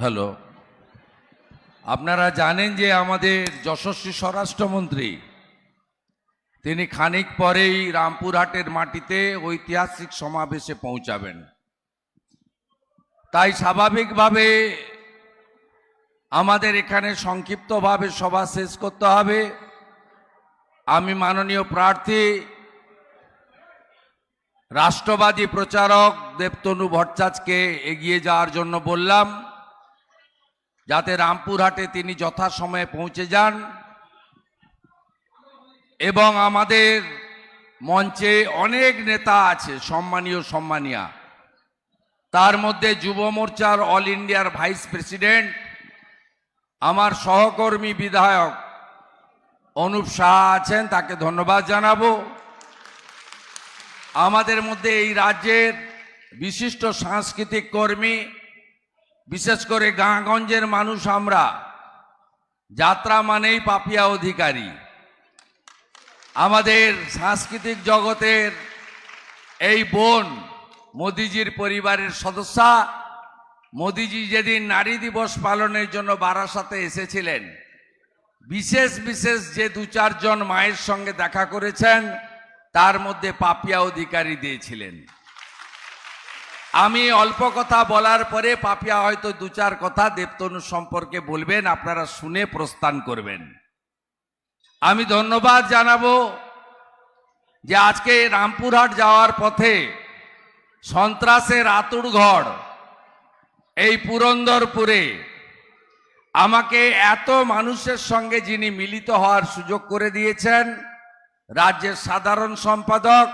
Hello. আপনারা জানেন যে আমাদের যশস্বী স্বরাষ্ট্রমন্ত্রী, তিনি খানিক পরেই রামপুরহাটের মাটিতে ঐতিহাসিক সমাবেশে পৌঁছাবেন। তাই স্বাভাবিকভাবে আমাদের এখানে সংক্ষিপ্তভাবে সভা শেষ করতে হবে। আমি মাননীয় প্রার্থী, রাষ্ট্রবাদী প্রচারক দেবতনু ভট্টাচার্যকে এগিয়ে যাওয়ার জন্য বললাম। যাতে রামপুরহাটে তিনি যথাসময়ে পৌঁছে যান এবং আমাদের মঞ্চে অনেক নেতা আছে, সম্মানীয়, সম্মানিয়া। তার মধ্যে যুব মোর্চার অল ইন্ডিয়ার ভাইস প্রেসিডেন্ট, আমার সহকর্মী বিধায়ক অনুপ শাহ আছেন, তাকে ধন্যবাদ জানাব। আমাদের মধ্যে এই রাজ্যের বিশিষ্ট সাংস্কৃতিক কর্মী বিশেষ করে গাঁগঞ্জের মানুষ আমরা। যাত্রা মানেই পাপিয়া অধিকারী। আমাদের সাংস্কৃতিক জগতের এই বোন মোদিজির পরিবারের সদস্যা, মোদিজি যেদিন নারী দিবস পালনের জন্য বারাসাতে এসেছিলেন, বিশেষ বিশেষ যে দু চারজন মায়ের সঙ্গে দেখা করেছেন, তার মধ্যে পাপিয়া অধিকারী দিয়েছিলেন। আমি অল্প কথা বলার পরে পাপিয়া হয়তো দু চার কথা দেবতনু সম্পর্কে বলবেন, আপনারা শুনে প্রস্থান করবেন। আমি ধন্যবাদ জানাব যে আজকে রামপুরহাট যাওয়ার পথে সন্ত্রাসের আতুর ঘর এই পুরন্দরপুরে আমাকে এত মানুষের সঙ্গে যিনি মিলিত হওয়ার সুযোগ করে দিয়েছেন, রাজ্যের সাধারণ সম্পাদক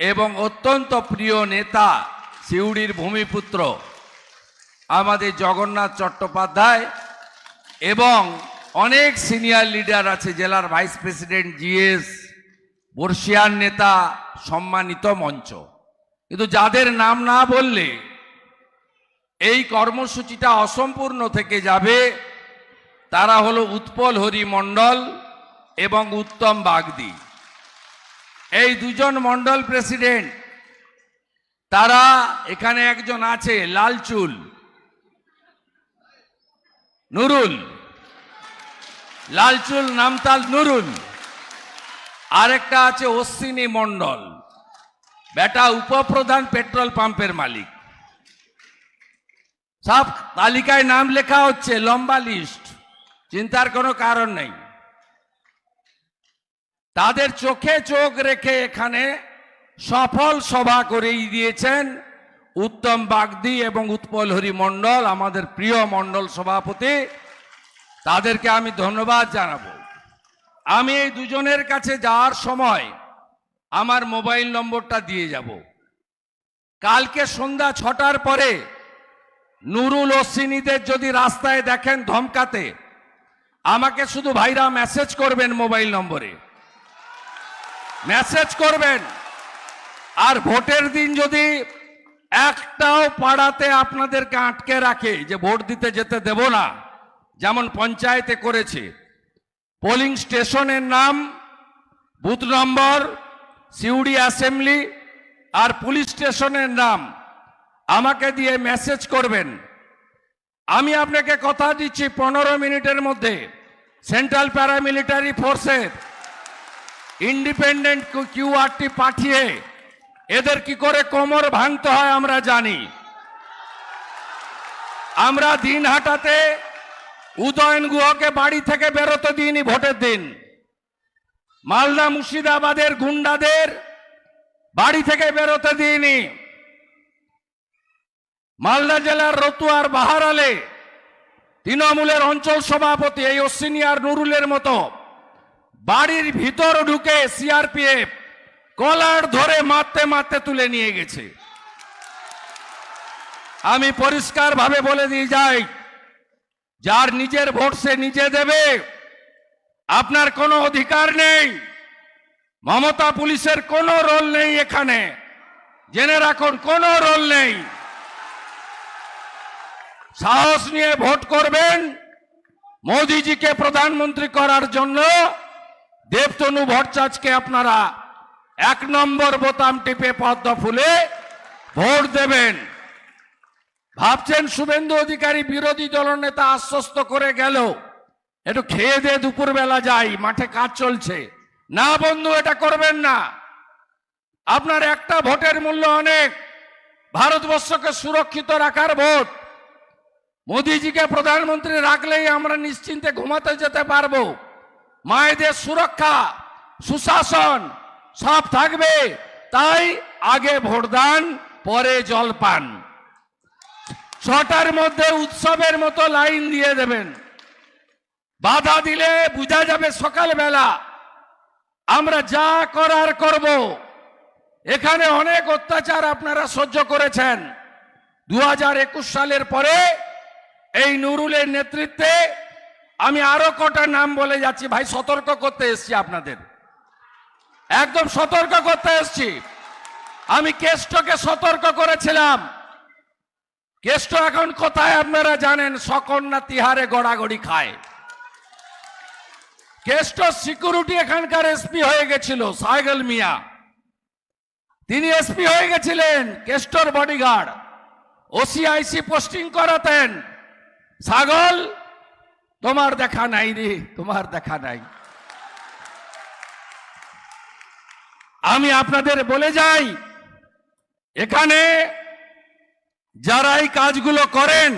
এবং অত্যন্ত প্রিয় নেতা সিউড়ির ভূমিপুত্র আমাদের জগন্নাথ চট্টোপাধ্যায় এবং অনেক সিনিয়র লিডার আছে, জেলার ভাইস প্রেসিডেন্ট জিএস বর্ষিয়ান নেতা সম্মানিত মঞ্চ। কিন্তু যাদের নাম না বললে এই কর্মসূচিটা অসম্পূর্ণ থেকে যাবে, তারা হলো উৎপল হরি মণ্ডল এবং উত্তম বাগদি। এই দুজন মণ্ডল প্রেসিডেন্ট তারা এখানে একজন আছে লালচুল নুরুল। লালচুল নামতাল নুরুল। আরেকটা আছে অশ্বিনী মণ্ডল। বেটা উপপ্রধান পেট্রোল পাম্পের মালিক। সব তালিকায় নাম লেখা হচ্ছে, লম্বা লিস্ট। চিন্তার কোনো কারণ নেই। তাদের চোখে চোখ রেখে এখানে সফল সভা করেই দিয়েছেন উত্তম বাগদি এবং উৎপল হরি মণ্ডল, আমাদের প্রিয় মণ্ডল সভাপতি। তাদেরকে আমি ধন্যবাদ জানাব। আমি এই দুজনের কাছে যাওয়ার সময় আমার মোবাইল নম্বরটা দিয়ে যাব। কালকে সন্ধ্যা ছটার পরে নুরুল অশ্বিনীদের যদি রাস্তায় দেখেন ধমকাতে, আমাকে শুধু ভাইরা মেসেজ করবেন মোবাইল নম্বরে। মেসেজ করবেন। আর ভোটের দিন যদি একটাও পাড়াতে আপনাদেরকে আটকে রাখে যে ভোট দিতে যেতে দেব না, যেমন পঞ্চায়েতে করেছে, পোলিং স্টেশনের নাম, বুথ নম্বর, সিউড়ি অ্যাসেম্বলি আর পুলিশ স্টেশনের নাম, আমাকে দিয়ে মেসেজ করবেন। আমি আপনাকে কথা দিচ্ছি পনেরো মিনিটের মধ্যে, সেন্ট্রাল প্যারামিলিটারি ফোর্সের, ইন্ডিপেন্ডেন্ট কিউআরটি পাঠিয়ে এদের কি করে কোমর ভাঙতে হয় আমরা জানি। আমরা দিন হাটাতে উদয়ন গুহকে বাড়ি থেকে বেরোতে দিইনি ভোটের দিন। মালদা মুর্শিদাবাদের গুন্ডাদের বাড়ি থেকে বেরোতে দিইনি। মালদা জেলার রতুয়ার বাহারালে তৃণমূলের অঞ্চল সভাপতি এই অশ্বিনী আর নুরুলের মতো বাড়ির ভিতর ঢুকে সিআরপিএফ কলার ধরে মারতে মারতে তুলে নিয়ে গেছে। আমি পরিষ্কার ভাবে বলে দিয়ে যাই, যার নিজের ভোট সে নিজে দেবে, আপনার কোনো অধিকার নেই, মমতা পুলিশের কোনো রোল নেই এখানে, জেনে রাখুন, কোনো রোল নেই। সাহস নিয়ে ভোট করবেন মোদিজিকে প্রধানমন্ত্রী করার জন্য দেবতনু ভট্টাচার্যকে আপনারা এক নম্বর বোতাম টিপে পদ্ম ফুলে ভোট দেবেন। ভাবছেন শুভেন্দু অধিকারী বিরোধী দলনেতা আশ্বস্ত করে গেল। একটু খেয়ে দিয়ে দুপুরবেলা যাই, মাঠে কাজ চলছে। না বন্ধু, এটা করবেন না। আপনার একটা ভোটের মূল্য অনেক। ভারতবর্ষকে সুরক্ষিত রাখার ভোট। মোদিজিকে প্রধানমন্ত্রী রাখলেই আমরা নিশ্চিন্তে ঘুমাতে যেতে পারব। মায়েদের সুরক্ষা, সুশাসন সব থাকবে। তাই আগে ভোটদান, পরে জলপান। ছটার মধ্যে উৎসবের মতো লাইন দিয়ে দেবেন। বাধা দিলে বোঝা যাবে সকালবেলা, আমরা যা করার করব। এখানে অনেক অত্যাচার আপনারা সহ্য করেছেন। দু হাজার একুশ সালের পরে এই নুরুলের নেতৃত্বে আমি আরও কটা নাম বলে যাচ্ছি। ভাই, সতর্ক করতে এসছি আপনাদের। একদম সতর্ক করতে এসছি। আমি কেষ্টকে সতর্ক করেছিলাম। কেষ্ট এখন কোথায় আপনারা জানেন? সকন্যা তিহারে গড়াগড়ি খায়। কেষ্ট সিকিউরিটি এখানকার এসপি হয়ে গেছিল, সাইগল মিয়া। তিনি এসপি হয়ে গেছিলেন, কেষ্টর বডিগার্ড। ওসিআইসি পোস্টিং করাতেন। ছাগল, তোমার দেখা নাই রে তোমার দেখা নাই। আমি আপনাদের বলে যাই, এখানে যারা এই কাজগুলো করেন,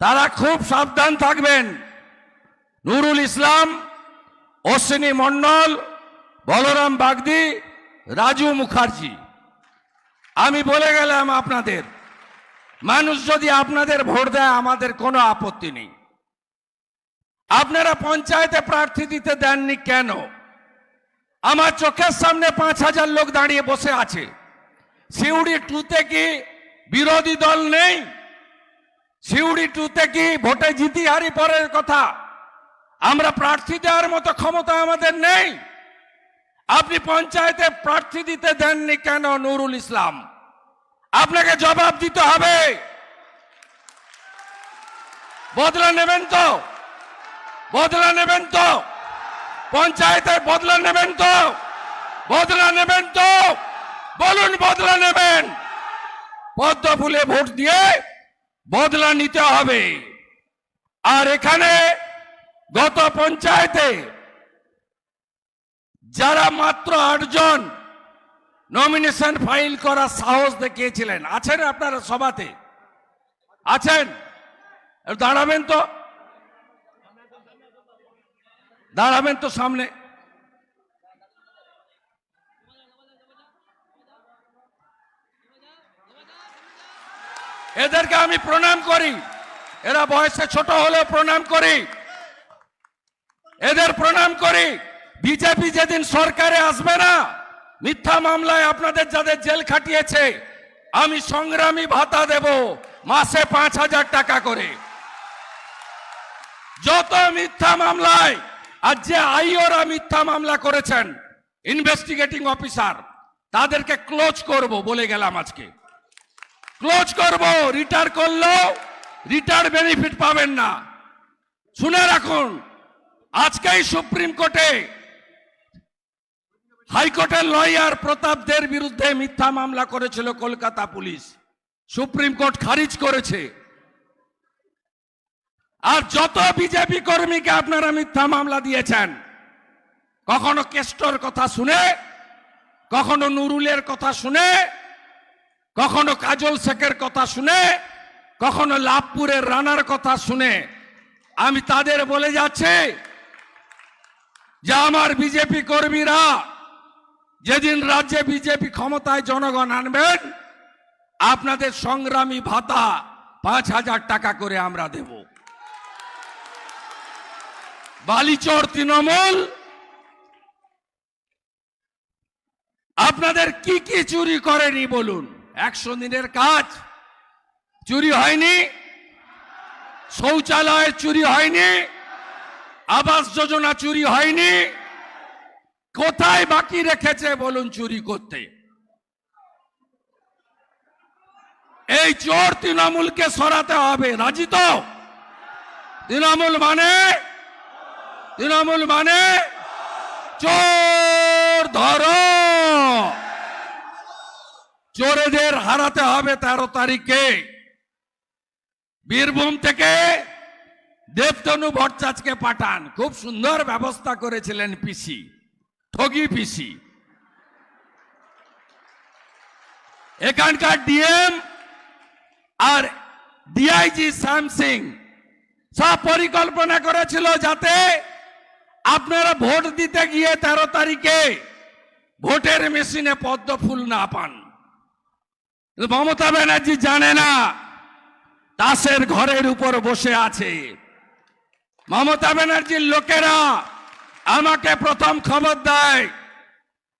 তারা খুব সাবধান থাকবেন। নুরুল ইসলাম, অশ্বিনী মণ্ডল বলরাম বাগদি, রাজু মুখার্জি। আমি বলে গেলাম আপনাদের, মানুষ যদি আপনাদের ভোট দেয়, আমাদের কোনো আপত্তি নেই। আপনারা পঞ্চায়েতে প্রার্থী দিতে দেননি কেন? আমার চোখের সামনে পাঁচ হাজার লোক দাঁড়িয়ে বসে আছে। সিউড়ি টুতে কি বিরোধী দল নেই? সিউড়ি টুতে কি ভোটে জিতি হারি পরের কথা? আমরা প্রার্থী দেওয়ার মতো ক্ষমতা আমাদের নেই। আপনি পঞ্চায়েতে প্রার্থী দিতে দেননি কেন নুরুল ইসলাম? আপনাকে জবাব দিতে হবে। বদলা নেবেন তো? বদলা নেবেন তো? পঞ্চায়েতের বদলা নেবেন তো। বদলা নেবেন তো। বলুন বদলা নেবেন। পদ্ম ফুলে ভোট দিয়ে বদলা নিতে হবে। আর এখানে গত পঞ্চায়েতে যারা মাত্র আটজন নমিনেশন ফাইল করার সাহস দেখিয়েছিলেন, আছেন আপনারা সভাতে? আছেন? দাঁড়াবেন তো। দাঁড়াবেন তো সামনে। এদেরকে আমি প্রণাম করি। এরা বয়সে ছোট হলেও প্রণাম করি। এদের প্রণাম করি। বিজেপি যেদিন সরকারে আসবে না, মিথ্যা মামলায় আপনাদের যাদের জেল খাটিয়েছে, আমি সংগ্রামী ভাতা দেব মাসে পাঁচ হাজার টাকা করে। যত মিথ্যা মামলায় আর যে আইওরা মিথ্যা মামলা করেছেন ইনভেস্টিগেটিং অফিসার তাদেরকে ক্লোজ করব বলে গেলাম আজকে। ক্লোজ করব রিটায়ার করলেও রিটার বেনিফিট পাবেন না। শুনে রাখুন, আজকেই সুপ্রিম কোর্টে হাইকোর্টের লয়ার প্রতাপদের বিরুদ্ধে মিথ্যা মামলা করেছিল কলকাতা পুলিশ। সুপ্রিম কোর্ট খারিজ করেছে। আর যত বিজেপি কর্মীকে আপনারা মিথ্যা মামলা দিয়েছেন, কখনো কেষ্টর কথা শুনে, কখনো নুরুলের কথা শুনে, কখনো কাজল শেখের কথা শুনে, কখনো লাভপুরের রানার কথা শুনে, আমি তাদের বলে যাচ্ছি যে আমার বিজেপি কর্মীরা যেদিন রাজ্যে বিজেপি ক্ষমতায় জনগণ আনবেন, আপনাদের সংগ্রামী ভাতা পাঁচ হাজার টাকা করে আমরা দেব। বালিচর তৃণমূল। আপনাদের কি কি চুরি করেনি বলুন? একশো দিনের কাজ। চুরি হয়নি? শৌচালয় চুরি হয়নি? আবাস যোজনা চুরি হয়নি? কোথায় বাকি রেখেছে বলুন চুরি করতে? এই চোর তৃণমূলকে সরাতে হবে, রাজি তো? তৃণমূল মানে তৃণমূল মানে চোর ধরো। চোরেদের হারাতে হবে তেরো তারিখে। বীরভূম থেকে দেবতনু ভট্টাচার্যকে পাঠান। খুব সুন্দর ব্যবস্থা করেছিলেন পিসি, ঠগি পিসি। এখানকার ডিএম আর ডিআইজি শ্যাম সিং সব পরিকল্পনা করেছিল যাতে আপনারা ভোট দিতে গিয়ে তেরো তারিখে ভোটের মেশিনে পদ্ম ফুল না পান। মমতা ব্যানার্জি জানে না তাসের ঘরের উপর বসে আছে। মমতা ব্যানার্জির লোকেরা আমাকে প্রথম খবর দেয়,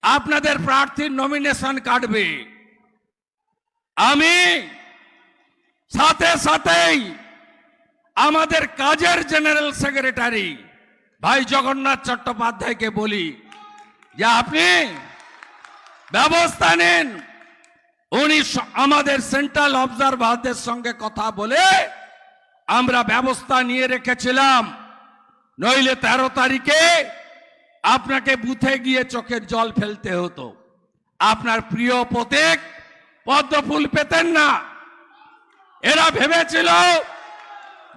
আপনাদের প্রার্থীর নমিনেশন কাটবে। আমি সাথে সাথেই আমাদের কাজের জেনারেল সেক্রেটারি ভাই জগন্নাথ চট্টোপাধ্যায়কে বলি, যে আপনি ব্যবস্থা নিন। উনি আমাদের সেন্ট্রাল অবজারভারদের সঙ্গে কথা বলে আমরা ব্যবস্থা নিয়ে রেখেছিলাম। নইলে তেরো তারিখে আপনাকে বুথে গিয়ে চোখের জল ফেলতে হতো। আপনার প্রিয় প্রতীক পদ্মফুল পেতেন না। এরা ভেবেছিল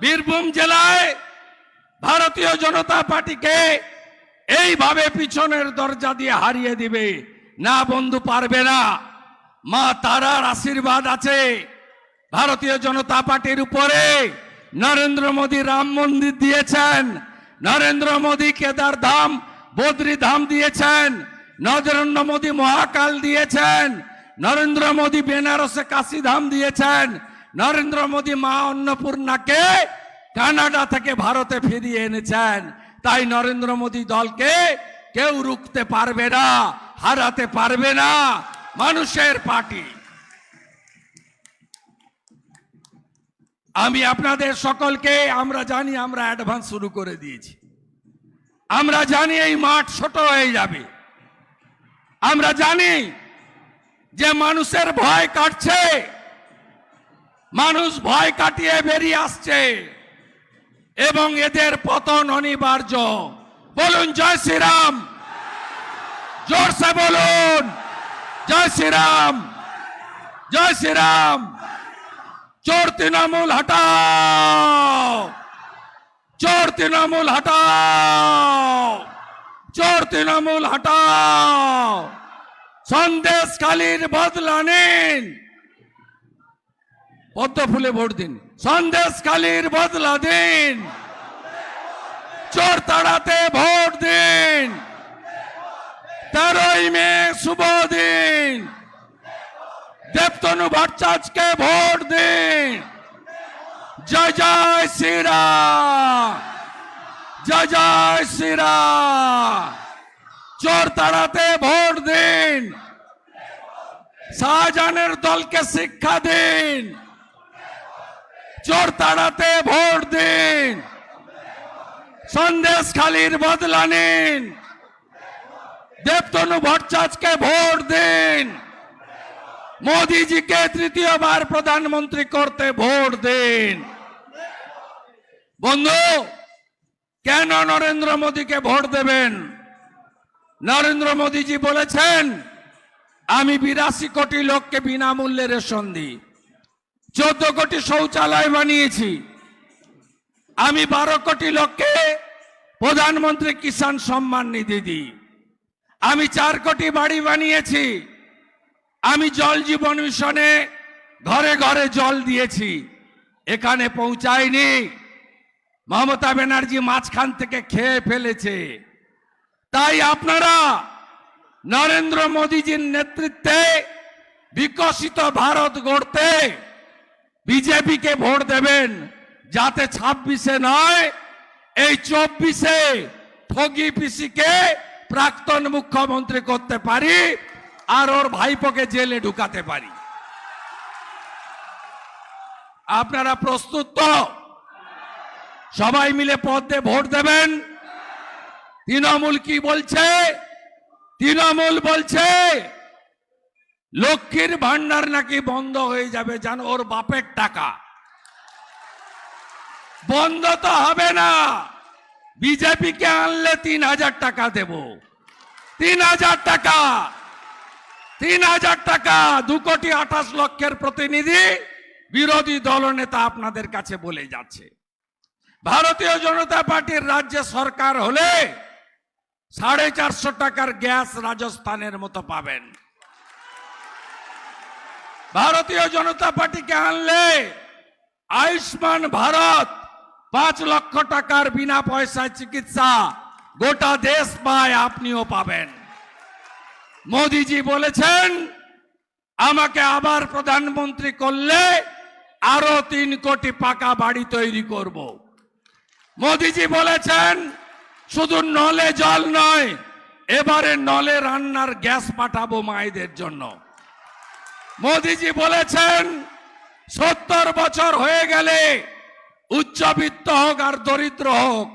বীরভূম জেলায় ভারতীয় জনতা পার্টিকে এইভাবে পিছনের দরজা দিয়ে হারিয়ে দিবে। না, বন্ধু, পারবে না। মা তারার আশীর্বাদ আছে। ভারতীয় জনতা পার্টির উপরে নরেন্দ্র মোদী রাম মন্দির দিয়েছেন। নরেন্দ্র মোদী কেদার ধাম, বদ্রী ধাম দিয়েছেন। নরেন্দ্র মোদী মহাকাল দিয়েছেন। নরেন্দ্র মোদী বেনারসে কাশী ধাম দিয়েছেন। নরেন্দ্র মোদী মা অন্নপূর্ণাকে কানাডা থেকে ভারতে ফিরিয়ে এনেছেন। তাই নরেন্দ্র মোদী দলকে কেউ রুখতে পারবে না, হারাতে পারবে না, মানুষের পার্টি। আমি আপনাদের সকলকে, আমরা জানি আমরা অ্যাডভান্স শুরু করে দিয়েছি। আমরা জানি এই মাঠ ছোট হয়ে যাবে। আমরা জানি যে মানুষের ভয় কাটছে। মানুষ ভয় কাটিয়ে বেরিয়ে আসছে। এবং এদের পতন অনিবার্য। বলুন, জয় শ্রীরাম। জোরসে বলুন, জয় শ্রীরাম। জয় শ্রীরাম। চোর তৃণমূল হটাও। চোর তৃণমূল হটাও। চোর তৃণমূল হটাও। সন্দেশ কালীর বদলা নিন। পদ্ম ফুলে ভোট দিন। সন্দেশ কালীর বদলা দিন। চোর তাড়াতে ভোট দিন। তেরোই মে শুভ দিন। দেবতনু ভট্টাচার্যকে ভোট দিন। জয় জয় শ্রীরাম জয় জয় শ্রীরাম চোর তাড়াতে ভোট দিন। শাহজাহানের দলকে শিক্ষা দিন। চোর তাড়াতে ভোট দিন। সন্দেশ খালির বদলা নিন। দেবতনু ভট্টাচার্যকে ভোট দিন। মোদিজিকে তৃতীয়বার প্রধানমন্ত্রী করতে ভোট দিন। বন্ধু, কেন নরেন্দ্র মোদীকে ভোট দেবেন? নরেন্দ্র মোদীজি বলেছেন, আমি বিরাশি কোটি লোককে বিনামূল্যে রেশন দিই। চোদ্দ কোটি শৌচালয় বানিয়েছি। আমি বারো কোটি লোককে প্রধানমন্ত্রী কিষাণ সম্মান নিধি দিই। আমি চার কোটি বাড়ি বানিয়েছি। আমি জল জীবন মিশনে ঘরে ঘরে জল দিয়েছি। এখানে পৌঁছায়নি। মমতা ব্যানার্জি মাঝখান থেকে খেয়ে ফেলেছে। তাই আপনারা নরেন্দ্র মোদীজির নেতৃত্বে বিকশিত ভারত গড়তে বিজেপিকে ভোট দেবেন যাতে ছাব্বিশে নয়, এই চব্বিশে ঠগি পিসিকে প্রাক্তন মুখ্যমন্ত্রী করতে পারি আর ওর ভাইপোকে জেলে ঢুকাতে পারি। আপনারা প্রস্তুত তো? সবাই মিলে পদ্মে ভোট দেবেন। তৃণমূল কি বলছে? তৃণমূল বলছে লক্ষ্মীর ভান্ডার নাকি বন্ধ হয়ে যাবে জানো? ওর বাপের টাকা। বন্ধ তো হবে না। বিজেপিকে আনলে তিন হাজার টাকা দেব। তিন হাজার টাকা। তিন হাজার টাকা। দু কোটি আঠাশ লক্ষের প্রতিনিধি বিরোধী দলনেতা আপনাদের কাছে বলে যাচ্ছে। ভারতীয় জনতা পার্টির রাজ্যে সরকার হলে সাড়ে চারশো টাকার গ্যাস রাজস্থানের মতো পাবেন। ভারতীয় জনতা পার্টিকে আনলে আয়ুষ্মান ভারত পাঁচ লক্ষ টাকার বিনা পয়সায় চিকিৎসা গোটা দেশ পায়, আপনিও পাবেন। মোদিজি বলেছেন, আমাকে আবার প্রধানমন্ত্রী করলে আরও তিন কোটি পাকা বাড়ি তৈরি করব। মোদিজি বলেছেন, শুধু নলে জল নয়, এবারে নলে রান্নার গ্যাস পাঠাবো মায়েদের জন্য। মোদিজি বলেছেন, সত্তর বছর হয়ে গেলে উচ্চবিত্ত হোক আর দরিদ্র হোক,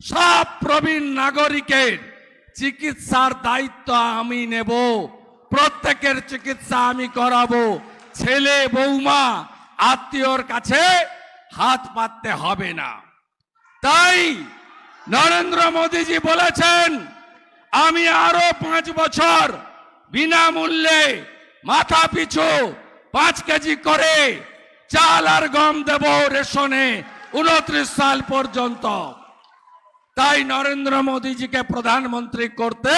সব প্রবীণ নাগরিকের চিকিৎসার দায়িত্ব আমি নেব। প্রত্যেকের চিকিৎসা আমি করাবো। ছেলে, বৌমা, আত্মীয়র কাছে হাত পাততে হবে না। তাই নরেন্দ্র মোদীজি বলেছেন, আমি আরও পাঁচ বছর বিনামূল্যে মাথা পিছু, পাঁচ কেজি করে চাল আর গম দেব রেশনে উনত্রিশ সাল পর্যন্ত। তাই নরেন্দ্র মোদীজিকে প্রধানমন্ত্রী করতে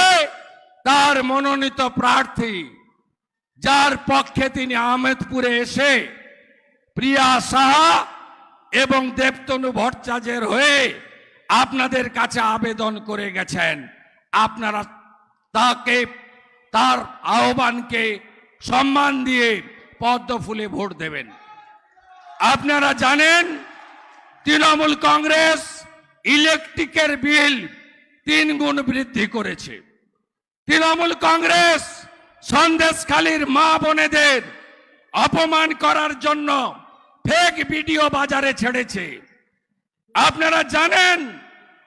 তার মনোনীত প্রার্থী, যার পক্ষে তিনি আহমেদপুরে এসে প্রিয়া সাহা এবং দেবতনু ভট্টাচার্যের হয়ে আপনাদের কাছে আবেদন করে গেছেন। আপনারা তাকে, তার আহ্বানকে সম্মান দিয়ে পদ্ম ফুলে ভোট দেবেন। আপনারা জানেন, তৃণমূল কংগ্রেস ইলেকট্রিকের বিল তিন গুণ বৃদ্ধি করেছে। তৃণমূল কংগ্রেস সন্দেশখালীর মা বোনেদের অপমান করার জন্য ফেক ভিডিও বাজারে ছেড়েছে। আপনারা জানেন,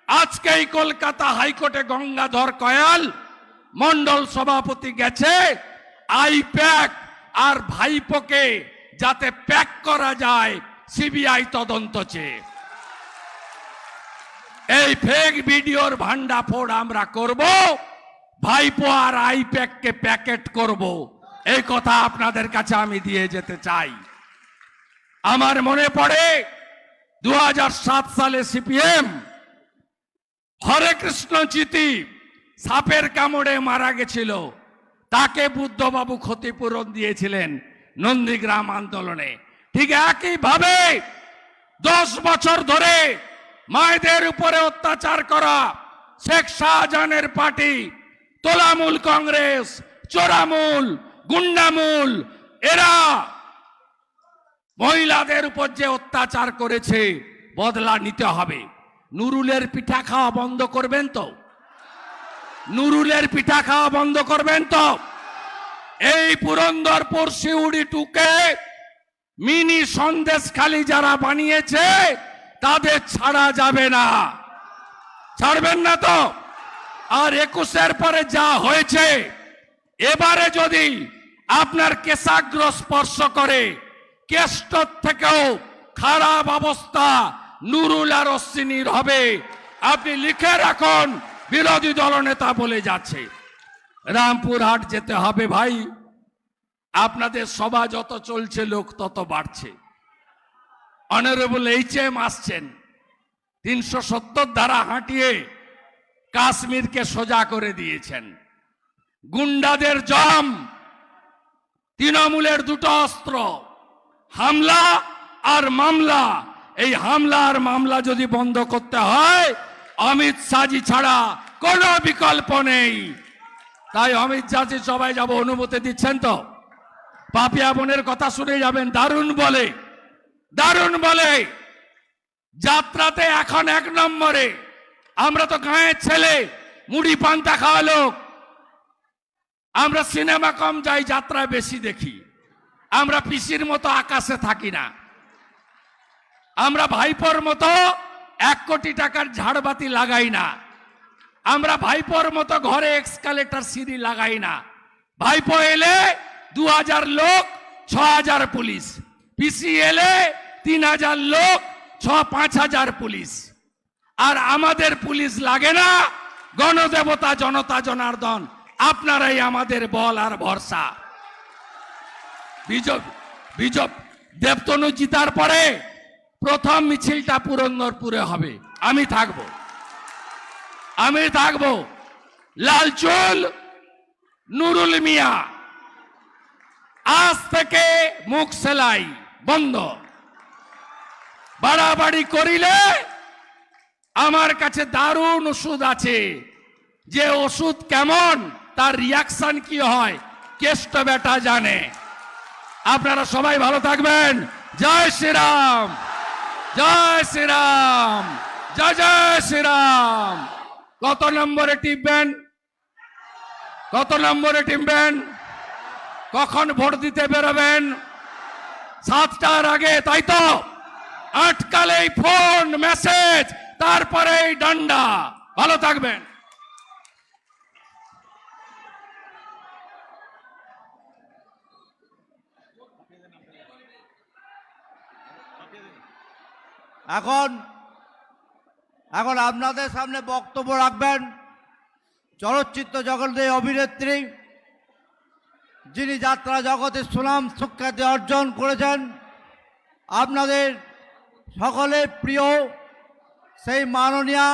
আজকেই কলকাতা হাইকোর্টে গঙ্গাধর কয়াল মন্ডল সভাপতি গেছে আই প্যাক আর ভাইপোকে যাতে প্যাক করা যায়, সিবিআই তদন্ত চেয়ে। এই ফেক ভিডিওর ভান্ডাফোড় আমরা করব, ভাইপো আর আইপ্যাককে প্যাকেট করব। এই কথা আপনাদের কাছে আমি দিয়ে যেতে চাই। আমার মনে পড়ে দু হাজার সাত সালে সিপিএম হরে কৃষ্ণ চিতি সাপের কামড়ে মারা গেছিল। তাকে বুদ্ধবাবু ক্ষতিপূরণ দিয়েছিলেন নন্দীগ্রাম আন্দোলনে। ঠিক একইভাবে দশ বছর ধরে মায়েদের উপরে অত্যাচার করা শেখ শাহজাহানের পার্টি, তোলামূল কংগ্রেস, চোরামূল, গুন্ডামূল, এরা মহিলাদের উপর যে অত্যাচার করেছে বদলা নিতে হবে। নুরুলের পিঠা খাওয়া বন্ধ করবেন তো? নুরুলের পিঠা খাওয়া বন্ধ করবেন তো। এই পুরন্দরপুর শিউড়ি টুকে মিনি সন্দেশ খালি যারা বানিয়েছে, তাদের ছাড়া যাবে না। ছাড়বেন না তো। আর একুশের পরে যা হয়েছে, এবারে যদি আপনার কেশাগ্র স্পর্শ করে কেষ্ট থেকেও খারাপ অবস্থা নুরুল আর অশ্বিনীর হবে। আপনি লিখে রাখুন বিরোধী দলনেতা বলে যাচ্ছে। রামপুরহাট যেতে হবে ভাই। আপনাদের সভা যত চলছে, লোক তত বাড়ছে। অনারেবল এইচ এম আসছেন। তিনশো সত্তর ধারা হাঁটিয়ে কাশ্মীরকে সোজা করে দিয়েছেন। গুন্ডাদের জম, তৃণমূলের দুটো অস্ত্র, হামলা আর মামলা। এই হামলা আর মামলা যদি বন্ধ করতে হয়, অমিত শাহজি ছাড়া কোনো বিকল্প নেই। তাই অমিত শাহজি সবাই যাব অনুমতি দিচ্ছেন তো। পাপিয়া বোনের কথা শুনে যাবেন, দারুণ বলে। দারুণ বলে। যাত্রাতে এখন এক নম্বরে। আমরা তো গাঁয়ের ছেলে, মুড়ি পান্তা খাওয়া লোক। আমরা সিনেমা কম যাই, যাত্রায় বেশি দেখি। আমরা পিসির মতো আকাশে থাকি না। আমরা ভাইপোর মতো এক কোটি টাকার ঝাড়বাতি লাগাই না। আমরা ভাইপোর মতো ঘরে এক্সকালেটার সিঁড়ি লাগাই না। ভাইপো এলে দু হাজার লোক ছ হাজার পুলিশ। পিসি এলে তিন হাজার লোক, ছ পাঁচ হাজার পুলিশ। আর আমাদের পুলিশ লাগে না, গণদেবতা জনতা জনার্দন, আপনারাই আমাদের বল আর ভরসা। বিজেপি বিজেপি দেবতনু জিতার পরে প্রথম মিছিলটা পুরন্দরপুরে হবে। আমি থাকব। আমি থাকব। লালচুল নুরুল মিয়া। আজ থেকে মুখ সেলাই বন্ধ। বাড়াবাড়ি করিলে আমার কাছে দারুণ ওষুধ আছে। যে ওষুধ কেমন, তার রিয়াকশন কি হয়, কেষ্ট বেটা জানে। আপনারা সবাই ভালো থাকবেন। জয় শ্রীরাম। জয় শ্রীরাম। জয় জয় শ্রীরাম। কত নম্বরে টিপবেন? কত নম্বরে টিপবেন? কখন ভোট দিতে বেরোবেন? সাতটার আগে, তাই তো? আটকালেই ফোন, মেসেজ, তারপরেই ডান্ডা। ভালো থাকবেন। এখন এখন আপনাদের সামনে বক্তব্য রাখবেন চলচ্চিত্র জগতের অভিনেত্রী, যিনি যাত্রা জগতে সুনাম সুখ্যাতি অর্জন করেছেন, আপনাদের সকলের প্রিয় সেই মাননীয়া